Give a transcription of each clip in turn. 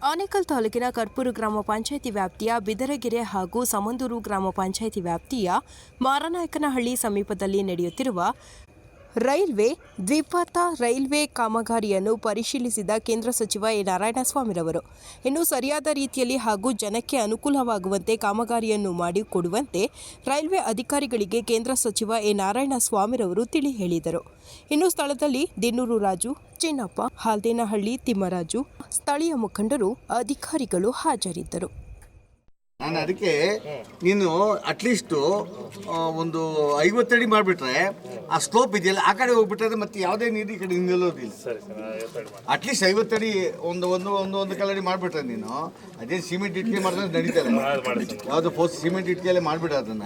ಆನೇಕಲ್ ತಾಲೂಕಿನ ಕರ್ಪೂರು ಗ್ರಾಮ ಪಂಚಾಯಿತಿ ವ್ಯಾಪ್ತಿಯ ಬಿದರಗೆರೆ ಹಾಗೂ ಸಮಂದೂರು ಗ್ರಾಮ ಪಂಚಾಯಿತಿ ವ್ಯಾಪ್ತಿಯ ಮಾರನಾಯಕನಹಳ್ಳಿ ಸಮೀಪದಲ್ಲಿ ನಡೆಯುತ್ತಿರುವ ರೈಲ್ವೆ, ದ್ವಿಪಥ ರೈಲ್ವೆ ಕಾಮಗಾರಿಯನ್ನು ಪರಿಶೀಲಿಸಿದ ಕೇಂದ್ರ ಸಚಿವ ಎ. ನಾರಾಯಣಸ್ವಾಮಿರವರು. ಇನ್ನು ಸರಿಯಾದ ರೀತಿಯಲ್ಲಿ ಹಾಗೂ ಜನಕ್ಕೆ ಅನುಕೂಲವಾಗುವಂತೆ ಕಾಮಗಾರಿಯನ್ನು ಮಾಡಿಕೊಡುವಂತೆ ರೈಲ್ವೆ ಅಧಿಕಾರಿಗಳಿಗೆ ಕೇಂದ್ರ ಸಚಿವ ಎ. ನಾರಾಯಣಸ್ವಾಮಿರವರು ತಿಳಿ ಹೇಳಿದರು. ಇನ್ನು ಸ್ಥಳದಲ್ಲಿ ದಿನ್ನೂರು ರಾಜು, ಚಿನ್ನಪ್ಪ, ಹಾಲ್ದೇನಹಳ್ಳಿ, ತಿಮ್ಮರಾಜು, ಸ್ಥಳೀಯ ಮುಖಂಡರು, ಅಧಿಕಾರಿಗಳು ಹಾಜರಿದ್ದರು. ನಾನು ಅದಕ್ಕೆ ನೀನು ಅಟ್ಲೀಸ್ಟು ಒಂದು ಐವತ್ತಡಿ ಮಾಡಿಬಿಟ್ರೆ ಆ ಸ್ಲೋಪ್ ಇದೆಯಲ್ಲ ಆ ಕಡೆ ಹೋಗ್ಬಿಟ್ರೆ ಮತ್ತೆ ಯಾವುದೇ ನೀರು ಈ ಕಡೆ ನಿಲ್ಲೋದಿಲ್ಲ. ಅಟ್ಲೀಸ್ಟ್ ಐವತ್ತಡಿ ಒಂದು ಒಂದು ಒಂದು ಒಂದು ಕಲಡಿ ಮಾಡಿಬಿಟ್ರೆ ನೀನು ಅದೇ ಸಿಮೆಂಟ್ ಇಟ್ಕೆ ಮಾಡಿದ್ರೆ ನಡೀತದೆ ಯಾವುದು ಪೋಸ್ಟ್ ಸಿಮೆಂಟ್ ಇಟ್ಕೆಯಲ್ಲೇ ಮಾಡಿಬಿಡ ಅದನ್ನ.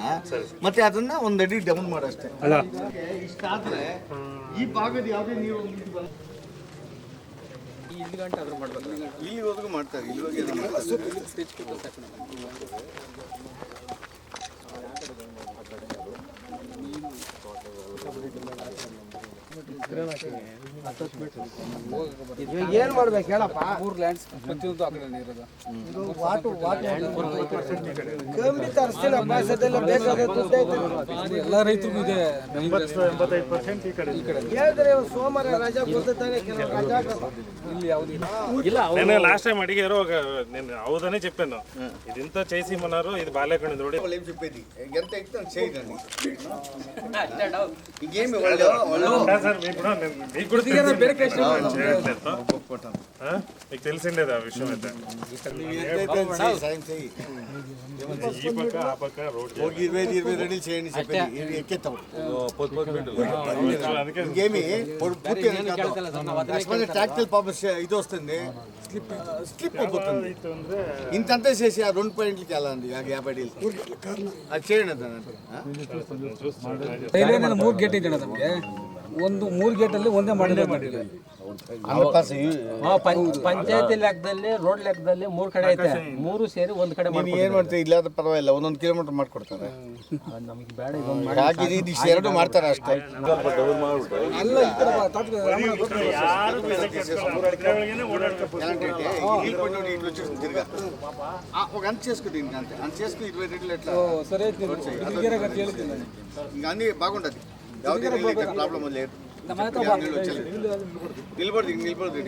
ಮತ್ತೆ ಅದನ್ನ ಒಂದು ಅಡಿ ಡೌನ್ ಮಾಡಷ್ಟೇ ಆದರೆ ಈ ಭಾಗದ ಯಾವುದೇ ನೀರು ಇಲ್ಲಿವರೆಗೂ ಮಾಡ್ತಾರೆ ಇಲ್ಲಿವರೆಗೆ ಇದು ಮಾಡ್ತಾರೆ. ಏನ್ ಮಾಡ್ಬೇಕು ಹೇಳಪ್ಪ ಮೂರು ಲ್ಯಾಂಡ್ಸ್ ಪ್ರತಿಯೊಂದು ಆ ಕಡೆ ಇರೋದು ಇದು ವಾಟು ವಾಟು ಕಮ್ಮಿ ತರಿಸ್ತೀನಪ್ಪ ಸದ್ಯಲ್ಲ ಬೇಕಾದ ದುಡ್ಡು ಐತೆ ಎಲ್ಲ ರೈತರಿಗೂ ಇದೆ ಹೇಳಿದ್ರೆ ಇವ್ನು ಸೋಮವಾರ ರಜಾ ಕೊಡ್ತಾನೆ ಕೆಲವು ರಜಾ ಹಾಕಲ್ಲ. ಇಲ್ಲಿ ಯಾವ್ದು ಇಲ್ಲ నేను లాస్ట్ టైం అడిగారు ఒక నేను అవుదని చెప్పాను ఇది ఇంత చేసి మన్నారు ఇది బాగాలేకుండా చూడండి వాళ్ళు ఏం చెప్పేది ఎంత ఎక్కువ చేయదండి ఇంకేమి వాళ్ళు వాళ్ళు సార్ మీకు కూడా నేను మీకు కూడా తెలిసిందే. ಬೇರೆ ಕಡೆ చేయట్లేదు. ఆ? మీకు తెలిసిండేది ఆ విషయం అయితే ఎంతైతే అది చెయ్యి, సాయం చెయ్యి ఈ పక్క ఆ పక్క రోడ్ ఒక ఇరవై ఐదు ఇరవై రెడీలు చేయండి చెప్పేది ఇవి ఎక్కేస్తాం అందుకే ఇంకేమి పొడి పూర్తి ఏం కాదు యాక్చువల్గా ట్రాక్టర్ పాప ఇది వస్తుంది స్లిప్ అయిపోతుంది ఇంతంతా చేసి ఆ రెండు పాయింట్లకి వెళ్ళండి ఆ యాభై అడీలకి అది చేయండి అతను ರೈಲ್ವೆ ಮೂರು ಗೇಟ್ ಇದೆ ಅಣ್ಣ ನಮಗೆ ಒಂದು ಮೂರು ಗೇಟ್ ಅಲ್ಲಿ ಒಂದೇ ಮಾಡಿದ್ರೆ ಮಾಡಿಲ್ಲ ಪಂಚಾಯತಿ ಲೆಕ್ಕದಲ್ಲಿ ರೋಡ್ ಲೆಕ್ಕದಲ್ಲಿ ಮೂರ್ ಕಡೆ ಐತೆ ಮೂರು ಸೇರಿ ಒಂದ್ ಕಡೆ ನೀನು ಏನು ಮಾಡ್ತೀವಿ ಇಲ್ಲಾದ ಪರವಾಗಿಲ್ಲ ಒಂದೊಂದು ಕಿಲೋಮೀಟರ್ ಮಾಡ್ಕೊಡ್ತಾರೆ ನಮಗೆ ಬೇಡ ಹಾಗೆ ಇದು ಎರಡು ಮಾಡ್ತಾರೆ ಅಷ್ಟೇ ಅಲ್ಲ ಈ ಕಡೆ ಬಾ, ತಾತ್ಕ ఎలాంటి అంటే ఈ కొన్ని కొన్ని ఇట్లా వచ్చేసి తిరగా ఆ, ఒక అంత చేసుకుంది ఇంకా అంతే అంత చేసుకుని ఇరవై రెడ్లు ఎట్లా ಓ, ಸರಿ ಐತಿ ಹುಡುಗಿಯರ ಗತಿ ಹೇಳ್ತೀನಿ ನಾನು. ఇంకా అన్ని బాగుంటుంది ಯಾವುದೇ ప్రాబ్లం లేదు నిలబడదు నిలబడదు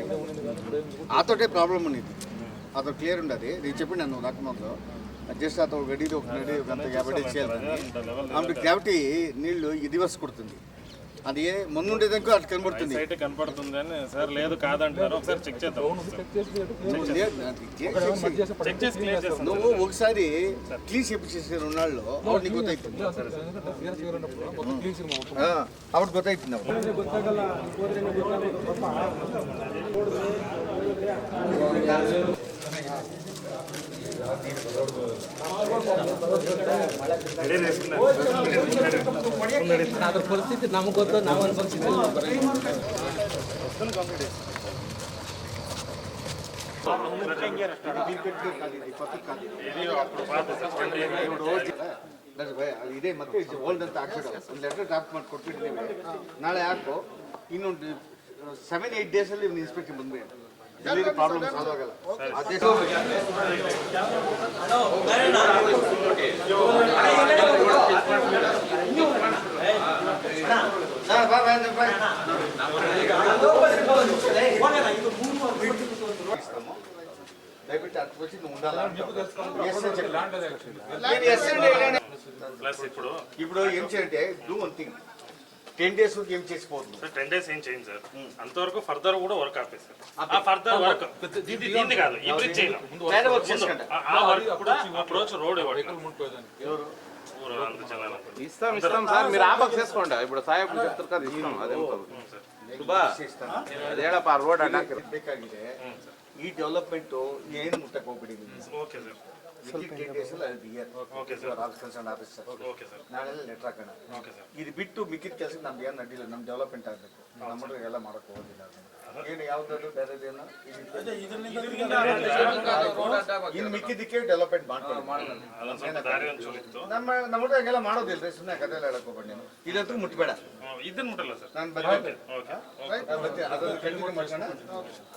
అతోటే ప్రాబ్లం ఉన్నది అతను క్లియర్ ఉండదు నేను చెప్పిన నువ్వు రాకమందులో జస్ట్ అతను గడిది ఒక గడ్డి ఒక యాభై చేయాలి కాబట్టి గ్రావిటీ నీళ్ళు ఇది వస్తు కుడుతుంది అది ఏ ముందు అటు కనబడుతుంది. సైట్ అని సార్ లేదు కాదంటారు ఒకసారి చెక్ చేద్దాం. నువ్వు ఒకసారి క్లీన్ చేపించేసిన ఉన్నాళ్ళు ఆవిడ నీకు గొత్తవుతుంది అప్పుడు ಅದ್ರ ಪರಿಸ್ಥಿತಿ ನಮ್ಗೆ ಗೊತ್ತು, ನಾವು ಅನ್ಕೊಂತೀವಿ. ಇದೇ ಮತ್ತೆ ಓಲ್ಡ್ ಅಂತ ಹಾಕ್ಬಿಡು ಒಂದು ಲೆಟರ್ ಡ್ರಾಫ್ಟ್ ಮಾಡಿ ಕೊಟ್ಬಿಟ್ಟಿದ್ದೀವಿ ನಾಳೆ ಯಾಕೋ? ಇನ್ನೊಂದು ಸೆವೆನ್ ಏಯ್ಟ್ ಡೇಸಲ್ಲಿ ಇನ್ಸ್ಪೆಕ್ಷನ್ ಬಂದ್ಬಿಡಿ దయబెట్టి అక్కడికి వచ్చి ఇప్పుడు ఇప్పుడు ఏం చేయండి do one thing ten days వరకు ఏం చేసిపోతుంది? సార్ టెన్ డేస్ ఏం చేయండి సార్. అంతవరకు ఫర్దర్ కూడా వర్క్ ఆపే సార్ ఆ ఫర్దర్ వర్క్ దీన్ని కాదు ఈ బ్రిడ్జ్ చేయలేం వర్క్ అప్రోచ్ రోడ్ ఇవ్వండి ఇస్తాం ఇస్తాం సార్. మీరు ఆపక్ చేసుకోండి. ఇప్పుడు చెప్తారు కదా ఇస్తాం. ರೋಡ್ ಅಡ್ಡಾಕಿರ್ಬೇಕಾಗಿದೆ ಈ ಡೆವಲಪ್ಮೆಂಟ್ ಏನು ಮುಟ್ಟಕ್ಕೆ ಹೋಗ್ಬಿಟ್ಟಿದ್ದೀನಿ ಕನ್ಸರ್ನ್ ಆಫೀಸರ್ ಓಕೆ ಸರ್. ನಾಳೆ ಲೆಟರ್ ಹಾಕೋಣ. ಓಕೆ ಸರ್ ಇದು ಬಿಟ್ಟು ಮಿಕ್ಕಿದ ಕೆಲಸ ನಮ್ದು ಏನು ನಡೀಲ್ಲ ನಮ್ಮ ಡೆವಲಪ್ಮೆಂಟ್ ಆಗಬೇಕು. ನಮ್ಮ ಎಲ್ಲ ಮಾಡೋಕೆ ಹೋಗಿಲ್ಲ ಅದನ್ನ. ಏನು ಯಾವ್ದಾದ್ರು ಬೇರೆದೇನು ಇನ್ನು ಮಿಕ್ಕಿದ್ದಕ್ಕೆ ಡೆವಲಪ್ಮೆಂಟ್ ಸ್ವಲ್ಪ ಇತ್ತು. ನಮ್ಮ ನಮ್ಮ ಹುಡುಗ ಹಂಗೆಲ್ಲ ಮಾಡೋದಿಲ್ರಿ ಸುಮ್ಮನೆ ಕಥೆಲ್ಲ ಹೇಳಕ್ ಹೋಗ್ಬೇಡಿ ನೀನು ಇದಂತೂ ಮುಟ್ಬೇಡ. ಇದನ್ನ ಮುಟ್ಟಲ್ಲ ಸರ್ ನಾನು ಬರ್ತೀನಿ. ಅದೊಂದು ಕಂಟಿನ್ಯೂ ಮಾಡ್ಸೋಣ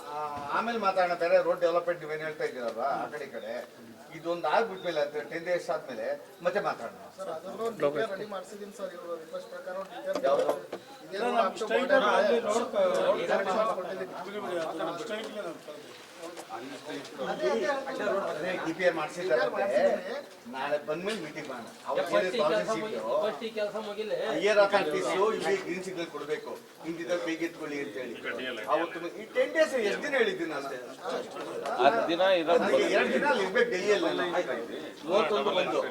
ಆ, ಆಮೇಲೆ ಮಾತಾಡೋಣ ಬೇರೆ ರೋಡ್ ಡೆವಲಪ್ಮೆಂಟ್ ನೀವೇನು ಹೇಳ್ತಾ ಇದ್ದೀರಲ್ವಾ ಆ ಕಡೆ ಈ ಕಡೆ? ಇದೊಂದು ಆಗ್ಬಿಟ್ಮೇಲೆ ಅಂತ ಟೆನ್ ಡೇಸ್ ಆದ್ಮೇಲೆ ಮತ್ತೆ ಮಾತಾಡೋಣ. ಯಾವುದು? ಡಿ ಪಿ ಮಾಡಿಸಿದ್ದಾರೆ ನಾಳೆ ಬಂದ್ಮೇಲೆ ಮೀಟಿಂಗ್ ಮಾಡೋಣ. ಅವ್ರು ಹೈಯರ್ ಅಥಾರಿಟೀಸ್ ಇಲ್ಲಿ ಗ್ರೀನ್ ಸಿಗ್ನಲ್ ಕೊಡಬೇಕು. ಅಂತ ಹೇಳಿ. ಅವತ್ತು ಈ ಟೆನ್ ಡೇಸ್ ಎಷ್ಟು ದಿನ ಹೇಳಿದ್ದೀನಿ ನಾನು? ಹತ್ತು ದಿನ ಎರಡು ದಿನ ಅಲ್ಲಿ ಇರ್ಬೇಕು ಡೆಲ್ಲಿಯಲ್ಲಿ ನಾನು. ಮೂವತ್ತೊಂದು ಬಂದು.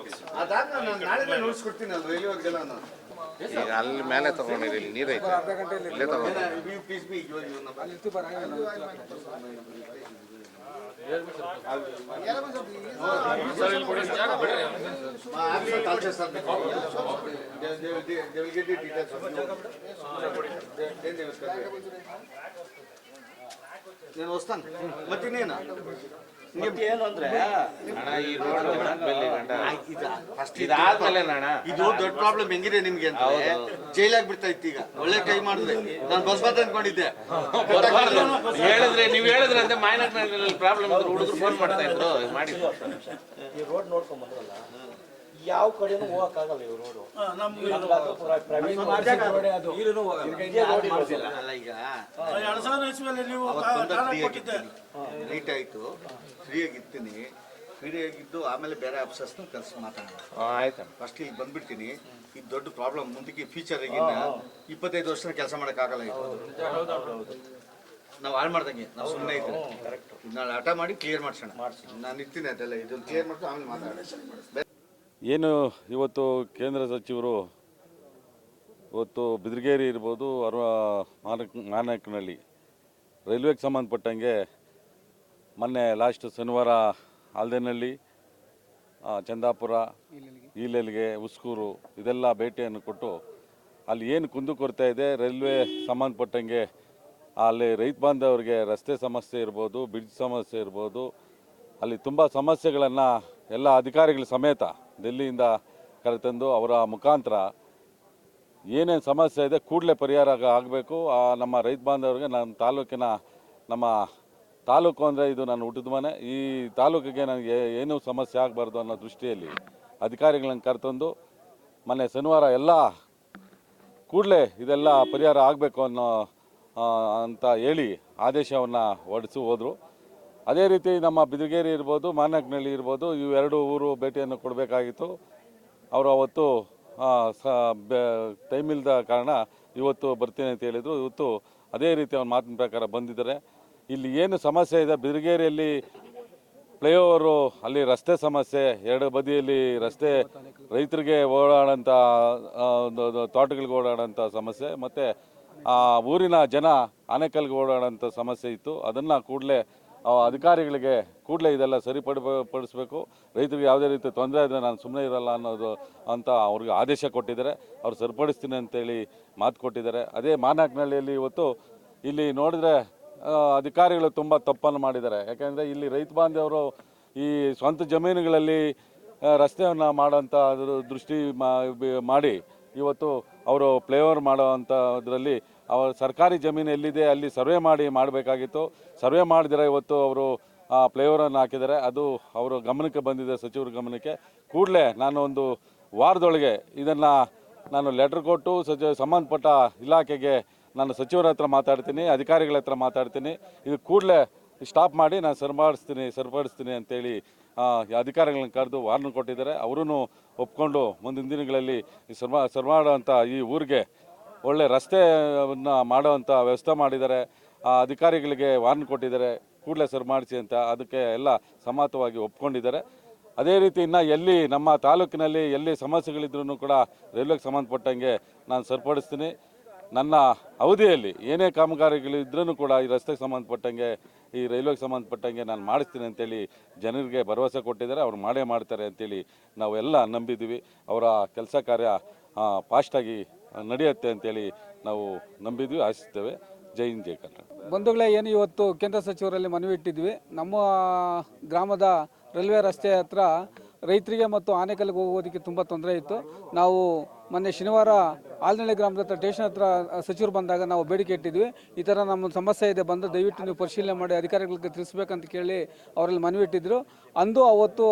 ಅದಾದ್ಮೇಲೆ ನಾನು ನಾಳೆ ಅಲ್ಲಿ ರೈಲ್ವೆಗೆಲ್ಲ ನಾನು? ಈಗ ಅಲ್ಲಿ ಮೇಲೆ ತಗೊಂಡಿರಿ ಇಲ್ಲಿ ನೀರೈತೆ ಇಲ್ಲೇ ತಗೊಂಡು you please be your your number After cultures are before, they, they will, they, they will get the details of you. Then then they will come. నేను ನಿಮ್ಗೆ ಏನು ಅಂದ್ರೆ ಅಣ್ಣ ಈ ರೋಡ್ ಫಸ್ಟ್ ಇದಾದ್ಮೇಲೆ ಇದು ದೊಡ್ಡ ಪ್ರಾಬ್ಲಮ್ ಹೆಂಗಿದೆ ನಿಮ್ಗೆ ಅಂತ ಜೈಲಾಗ್ ಬಿಡ್ತಾ ಇತ್ತು ಈಗ. ಒಳ್ಳೆ ಟೈಮ್ ಮಾಡಿದ್ರೆ. ನಾನು ಬಸ್ ಬಸ್ ಅನ್ಕೊಂಡಿದ್ದೆ ಹೇಳಿದ್ರೆ ನೀವ್ ಹೇಳಿದ್ರೆ ಅಂದ್ರೆ ಮಾಯನಾಟ್ನಲ್ಲಿ ಪ್ರಾಬ್ಲಮ್ ಇದ್ರು ಹುಡುಗರು ಫೋನ್ ಮಾಡ್ತಾ ಇದ್ರು. ಮಾಡಿ. ಈ ರೋಡ್ ನೋಡ್ಕೊಂಡ್ ಬಂದ್ರಲ್ಲ ಯಾವ ಕಡೆನೂ ಹೋಗಕ್ಕಾಗಲ್ಲ ಇವ್ರು ರೋಡು ಅಲ್ಲ ಈಗ ನೈಟ್ ಆಯ್ತು ಫ್ರೀ ಆಗಿರ್ತೀನಿ ಫ್ರೀ ಆಗಿದ್ದು ಆಮೇಲೆ ಬೇರೆ ಆಫೀಸರ್ಸ್ ಕೆಲಸ ಮಾತಾಡೋಣ. ಆಯ್ತಣ್ಣ ಫಸ್ಟ್ ಇಲ್ಲಿ ಬಂದ್ಬಿಡ್ತೀನಿ. ಈ ದೊಡ್ಡ ಪ್ರಾಬ್ಲಮ್ ಮುಂದಕ್ಕೆ ಫ್ಯೂಚರ್ ಇಪ್ಪತ್ತೈದು ವರ್ಷ ಕೆಲಸ ಮಾಡೋಕ್ಕಾಗಲ್ಲ ಇದು ನಾವು ಹಾಳು ಮಾಡ್ದಂಗೆ. ನಾವು ಸುಮ್ಮನೆ ಇದ್ದೀವಿ. ನಾಳೆ ಹಠ ಮಾಡಿ ಕ್ಲಿಯರ್ ಮಾಡ್ಸೋಣ. ನಾನು ಇರ್ತೀನಿ ಅದೆಲ್ಲ. ಇದನ್ನು ಕ್ಲಿಯರ್ ಮಾಡ್ಕೊಂಡು ಆಮೇಲೆ ಮಾತಾಡೋಣ. ಏನು ಇವತ್ತು ಕೇಂದ್ರ ಸಚಿವರು ಇವತ್ತು ಬಿದ್ರಗೇರಿ ಇರ್ಬೋದು, ಅರ್ವ, ಮಾನಕ್, ಮಾನಕ್ನಲ್ಲಿ ರೈಲ್ವೆಗೆ ಸಂಬಂಧಪಟ್ಟಂಗೆ ಮೊನ್ನೆ ಲಾಸ್ಟ್ ಶನಿವಾರ ಆಲ್ದೇನಲ್ಲಿ ಚಂದಾಪುರ, ಈಲೆಲ್ಗೆ, ಉಸ್ಕೂರು ಇದೆಲ್ಲ ಭೇಟಿಯನ್ನು ಕೊಟ್ಟು ಅಲ್ಲಿ ಏನು ಕುಂದುಕೊರತೆ ಇದೆ, ರೈಲ್ವೆ ಸಂಬಂಧಪಟ್ಟಂಗೆ ಅಲ್ಲಿ ರೈತ ಬಾಂಧವರಿಗೆ ರಸ್ತೆ ಸಮಸ್ಯೆ ಇರ್ಬೋದು, ಬ್ರಿಡ್ಜ್ ಸಮಸ್ಯೆ ಇರ್ಬೋದು, ಅಲ್ಲಿ ತುಂಬ ಸಮಸ್ಯೆಗಳನ್ನು ಎಲ್ಲ ಅಧಿಕಾರಿಗಳ ಸಮೇತ ಡೆಲ್ಲಿಯಿಂದ ಕರೆತಂದು ಅವರ ಮುಖಾಂತರ ಏನೇನು ಸಮಸ್ಯೆ ಇದೆ ಕೂಡಲೇ ಪರಿಹಾರ ಆಗಬೇಕು. ನಮ್ಮ ರೈತ ಬಾಂಧವರಿಗೆ ನನ್ನ ತಾಲೂಕಿನ ನಮ್ಮ ತಾಲೂಕು ಅಂದರೆ ಇದು ನಾನು ಹುಟ್ಟಿದ ಮನೆ. ಈ ತಾಲೂಕಿಗೆ ನನಗೆ ಏನೂ ಸಮಸ್ಯೆ ಆಗಬಾರ್ದು ಅನ್ನೋ ದೃಷ್ಟಿಯಲ್ಲಿ ಅಧಿಕಾರಿಗಳನ್ನು ಕರೆತಂದು ಮೊನ್ನೆ ಶನಿವಾರ ಎಲ್ಲ ಕೂಡಲೇ ಇದೆಲ್ಲ ಪರಿಹಾರ ಆಗಬೇಕು ಅನ್ನೋ ಅಂತ ಹೇಳಿ ಆದೇಶವನ್ನು ಹೊರಡಿಸಿ ಹೋದರು. ಅದೇ ರೀತಿ ನಮ್ಮ ಬಿದಿಗೇರಿ ಇರ್ಬೋದು ಮಾನಕನಹಳ್ಳಿ ಇರ್ಬೋದು ಎರಡು ಊರು ಭೇಟಿಯನ್ನು ಕೊಡಬೇಕಾಗಿತ್ತು. ಅವರು ಅವತ್ತು ಟೈಮ್ ಇಲ್ಲದ ಕಾರಣ ಇವತ್ತು ಬರ್ತೀನಿ ಅಂತ ಹೇಳಿದರು. ಇವತ್ತು ಅದೇ ರೀತಿ ಅವ್ರ ಮಾತಿನ ಪ್ರಕಾರ ಬಂದಿದ್ದಾರೆ. ಇಲ್ಲಿ ಏನು ಸಮಸ್ಯೆ ಇದೆ? ಬಿದಿಗೇರಿಯಲ್ಲಿ ಫ್ಲೈಓವರು, ಅಲ್ಲಿ ರಸ್ತೆ ಸಮಸ್ಯೆ, ಎರಡು ಬದಿಯಲ್ಲಿ ರಸ್ತೆ, ರೈತರಿಗೆ ಓಡಾಡೋಂಥ ಒಂದು ತೋಟಗಳಿಗೆ ಓಡಾಡೋಂಥ ಸಮಸ್ಯೆ, ಮತ್ತು, ಆ, ಊರಿನ ಜನ ಆನೆಕಲ್ಗೆ ಓಡಾಡೋಂಥ ಸಮಸ್ಯೆ ಇತ್ತು. ಅದನ್ನು ಕೂಡಲೇ ಅಧಿಕಾರಿಗಳಿಗೆ ಕೂಡಲೇ ಇದೆಲ್ಲ ಸರಿಪಡ ಪಡಿಸ್ಬೇಕು ರೈತರಿಗೆ ಯಾವುದೇ ರೀತಿ ತೊಂದರೆ ಆದರೆ ನಾನು ಸುಮ್ಮನೆ ಇರಲ್ಲ ಅನ್ನೋದು ಅಂತ ಅವ್ರಿಗೆ ಆದೇಶ ಕೊಟ್ಟಿದ್ದಾರೆ. ಅವ್ರು ಸರಿಪಡಿಸ್ತೀನಿ ಅಂತೇಳಿ ಮಾತು ಕೊಟ್ಟಿದ್ದಾರೆ. ಅದೇ ಮಾನಕನಹಳ್ಳಿಯಲ್ಲಿ ಇವತ್ತು ಇಲ್ಲಿ ನೋಡಿದ್ರೆ ಅಧಿಕಾರಿಗಳು ತುಂಬ ತಪ್ಪನ್ನು ಮಾಡಿದ್ದಾರೆ. ಯಾಕೆಂದರೆ ಇಲ್ಲಿ ರೈತ ಬಾಂಧವರು ಈ ಸ್ವಂತ ಜಮೀನುಗಳಲ್ಲಿ ರಸ್ತೆಯನ್ನು ಮಾಡೋಂಥ ದೃಷ್ಟಿ ಮಾಡಿ ಇವತ್ತು ಅವರು ಫ್ಲೇವರ್ ಮಾಡೋ ಇದರಲ್ಲಿ ಅವರ ಸರ್ಕಾರಿ ಜಮೀನು ಎಲ್ಲಿದೆ ಅಲ್ಲಿ ಸರ್ವೆ ಮಾಡಿ ಮಾಡಬೇಕಾಗಿತ್ತು. ಸರ್ವೆ ಮಾಡಿದರೆ ಇವತ್ತು ಅವರು ಫ್ಲೇವರನ್ನು ಹಾಕಿದ್ದಾರೆ. ಅದು ಅವರ ಗಮನಕ್ಕೆ ಬಂದಿದೆ, ಸಚಿವರ ಗಮನಕ್ಕೆ. ಕೂಡಲೇ ನಾನು ಒಂದು ವಾರದೊಳಗೆ ಇದನ್ನು ನಾನು ಲೆಟ್ರ್ ಕೊಟ್ಟು ಸಚಿವ ಸಂಬಂಧಪಟ್ಟ ಇಲಾಖೆಗೆ ನಾನು ಸಚಿವರ ಹತ್ರ ಮಾತಾಡ್ತೀನಿ, ಅಧಿಕಾರಿಗಳ ಹತ್ರ ಮಾತಾಡ್ತೀನಿ. ಇದು ಕೂಡಲೇ ಸ್ಟಾಪ್ ಮಾಡಿ ನಾನು ಸರಿಪಡಿಸ್ತೀನಿ ಸರಿಪಡಿಸ್ತೀನಿ ಅಂತೇಳಿ ಅಧಿಕಾರಿಗಳನ್ನ ಕರೆದು ವಾರ್ನ್ ಕೊಟ್ಟಿದ್ದಾರೆ. ಅವರೂ ಒಪ್ಕೊಂಡು ಮುಂದಿನ ದಿನಗಳಲ್ಲಿ ಈ ಸರ್ವ ಸರ್ವಾಡುವಂಥ ಈ ಊರಿಗೆ ಒಳ್ಳೆ ರಸ್ತೆಯನ್ನು ಮಾಡೋವಂಥ ವ್ಯವಸ್ಥೆ ಮಾಡಿದ್ದಾರೆ. ಆ ಅಧಿಕಾರಿಗಳಿಗೆ ವಾರ್ನ್ ಕೊಟ್ಟಿದ್ದಾರೆ. ಕೂಡಲೇ ಸರ್ ಮಾಡಿಸಿ ಅಂತ ಅದಕ್ಕೆ ಎಲ್ಲ ಸಮಾತವಾಗಿ ಒಪ್ಕೊಂಡಿದ್ದಾರೆ. ಅದೇ ರೀತಿ ಇನ್ನು ಎಲ್ಲಿ ನಮ್ಮ ತಾಲೂಕಿನಲ್ಲಿ ಎಲ್ಲಿ ಸಮಸ್ಯೆಗಳಿದ್ರೂ ಕೂಡ ರೈಲ್ವೆಗೆ ಸಂಬಂಧಪಟ್ಟಂಗೆ ನಾನು ಸರಿಪಡಿಸ್ತೀನಿ. ನನ್ನ ಅವಧಿಯಲ್ಲಿ ಏನೇ ಕಾಮಗಾರಿಗಳಿದ್ರೂ ಕೂಡ ಈ ರಸ್ತೆಗೆ ಸಂಬಂಧಪಟ್ಟಂಗೆ, ಈ ರೈಲ್ವೆಗೆ ಸಂಬಂಧಪಟ್ಟಂಗೆ ನಾನು ಮಾಡಿಸ್ತೀನಿ ಅಂತೇಳಿ ಜನರಿಗೆ ಭರವಸೆ ಕೊಟ್ಟಿದ್ದಾರೆ. ಅವ್ರು ಮಾಡೇ ಮಾಡ್ತಾರೆ ಅಂತೇಳಿ ನಾವೆಲ್ಲ ನಂಬಿದ್ದೀವಿ. ಅವರ ಕೆಲಸ ಕಾರ್ಯ ಫಾಸ್ಟಾಗಿ ನಡೆಯುತ್ತೆ ಅಂತೇಳಿ ನಾವು ನಂಬಿದ್ವಿ, ಆಶಿಸ್ತೇವೆ. ಜೈ ಹಿಂದ್, ಜೈ ಕರ್ನಾಟಕ. ಬಂಧುಗಳೇ, ಏನು ಇವತ್ತು ಕೇಂದ್ರ ಸಚಿವರಲ್ಲಿ ಮನವಿ ಇಟ್ಟಿದ್ವಿ ನಮ್ಮ ಗ್ರಾಮದ ರೈಲ್ವೆ ರಸ್ತೆ ಹತ್ರ ರೈತರಿಗೆ ಮತ್ತು ಆನೆಕಲ್ಲಿಗೆ ಹೋಗೋದಕ್ಕೆ ತುಂಬ ತೊಂದರೆ ಇತ್ತು. ನಾವು ಮೊನ್ನೆ ಶನಿವಾರ ಆಲ್ನಳ್ಳಿ ಗ್ರಾಮದ ಹತ್ರ ಸ್ಟೇಷನ್ ಹತ್ರ ಸಚಿವರು ಬಂದಾಗ ನಾವು ಬೇಡಿಕೆ ಇಟ್ಟಿದ್ವಿ. ಈ ಥರ ನಮ್ಮ ಸಮಸ್ಯೆ ಇದೆ, ಬಂದು ದಯವಿಟ್ಟು ನೀವು ಪರಿಶೀಲನೆ ಮಾಡಿ, ಅಧಿಕಾರಿಗಳಿಗೆ ತಿಳಿಸ್ಬೇಕಂತ ಕೇಳಿ ಅವರಲ್ಲಿ ಮನವಿ ಇಟ್ಟಿದ್ರು. ಅಂದು ಅವತ್ತು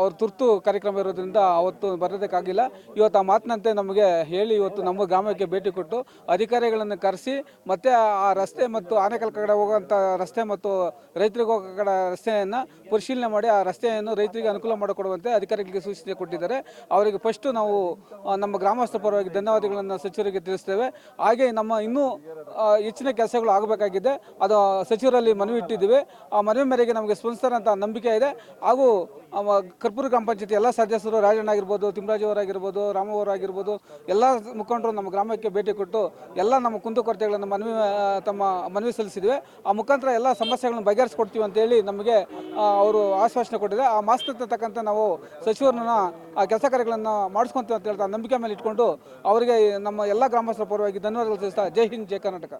ಅವ್ರ ತುರ್ತು ಕಾರ್ಯಕ್ರಮ ಇರೋದ್ರಿಂದ ಅವತ್ತು ಬರೋದಕ್ಕಾಗಿಲ್ಲ. ಇವತ್ತು ಆ ಮಾತಿನಂತೆ ನಮಗೆ ಹೇಳಿ ಇವತ್ತು ನಮ್ಮ ಗ್ರಾಮಕ್ಕೆ ಭೇಟಿ ಕೊಟ್ಟು ಅಧಿಕಾರಿಗಳನ್ನು ಕರೆಸಿ, ಮತ್ತೆ ಆ ರಸ್ತೆ ಮತ್ತು ಆನೆಕಲ್ ಕಡೆ ಹೋಗುವಂಥ ರಸ್ತೆ ಮತ್ತು ರೈತರಿಗೆ ಹೋಗೋ ಕಡೆ ರಸ್ತೆಯನ್ನು ಪರಿಶೀಲನೆ ಮಾಡಿ, ಆ ರಸ್ತೆಯನ್ನು ರೈತರಿಗೆ ಅನುಕೂಲ ಮಾಡಿಕೊಡುವಂತೆ ಅಧಿಕಾರಿಗಳಿಗೆ ಸೂಚನೆ ಕೊಟ್ಟಿದ್ದಾರೆ. ಅವರಿಗೆ ಫಸ್ಟು ನಾವು ನಮ್ಮ ಗ್ರಾಮಸ್ಥ ಪರವಾಗಿ ಧನ್ಯವಾದಗಳನ್ನು ಸಚಿವರಿಗೆ ತಿಳಿಸ್ತೇವೆ. ಹಾಗೆ ನಮ್ಮ ಇನ್ನೂ ಹೆಚ್ಚಿನ ಕೆಲಸಗಳು ಆಗಬೇಕಾಗಿದೆ. ಅದು ಸಚಿವರಲ್ಲಿ ಮನವಿ ಇಟ್ಟಿದ್ದೀವಿ. ಆ ಮನವಿ ಮೇರೆಗೆ ನಮಗೆ ಸ್ಪಂದಿಸ್ತಾರೆ ಅಂತ ನಂಬಿಕೆ ಇದೆ. ಹಾಗೂ ಕರ್ಪೂರ ಗ್ರಾಮ ಪಂಚಾಯತಿ ಎಲ್ಲ ಸದಸ್ಯರು ರಾಜಣ್ಣ ಆಗಿರ್ಬೋದು ರಾಮವರಾಗಿರ್ಬೋದು ಎಲ್ಲ ಮುಖಂಡರು ನಮ್ಮ ಗ್ರಾಮಕ್ಕೆ ಭೇಟಿ ಕೊಟ್ಟು ಎಲ್ಲ ನಮ್ಮ ಕುಂದುಕೊರತೆಗಳನ್ನು ಮನವಿ ತಮ್ಮ ಮನವಿ ಸಲ್ಲಿಸಿದ್ವಿ. ಆ ಮುಖಾಂತರ ಎಲ್ಲ ಸಮಸ್ಯೆಗಳನ್ನು ಬಗೆಹರಿಸ್ಕೊಡ್ತೀವಿ ಅಂತೇಳಿ ನಮಗೆ ಅವರು ಆಶ್ವಾಸನೆ ಕೊಟ್ಟಿದೆ ಆ ಮಾಸ್ಕ್ ತಕ್ಕಂತೆ ನಾವು ಸಚಿವರನ್ನ, ಆ ಕೆಲಸ ಕಾರ್ಯಗಳನ್ನು ಮಾಡಿಸ್ಕೊಂತೀವಿ ಅಂತ ಹೇಳ್ತಾ ನಂಬಿಕೆ ಮೇಲೆ ಇಟ್ಕೊಂಡು ಅವರಿಗೆ ನಮ್ಮ ಎಲ್ಲ ಗ್ರಾಮಸ್ಥರ ಪರವಾಗಿ ಧನ್ಯವಾದಗಳು ತಿಳಿಸ್ತಾ ಜೈ ಹಿಂದ್, ಜೈ ಕರ್ನಾಟಕ.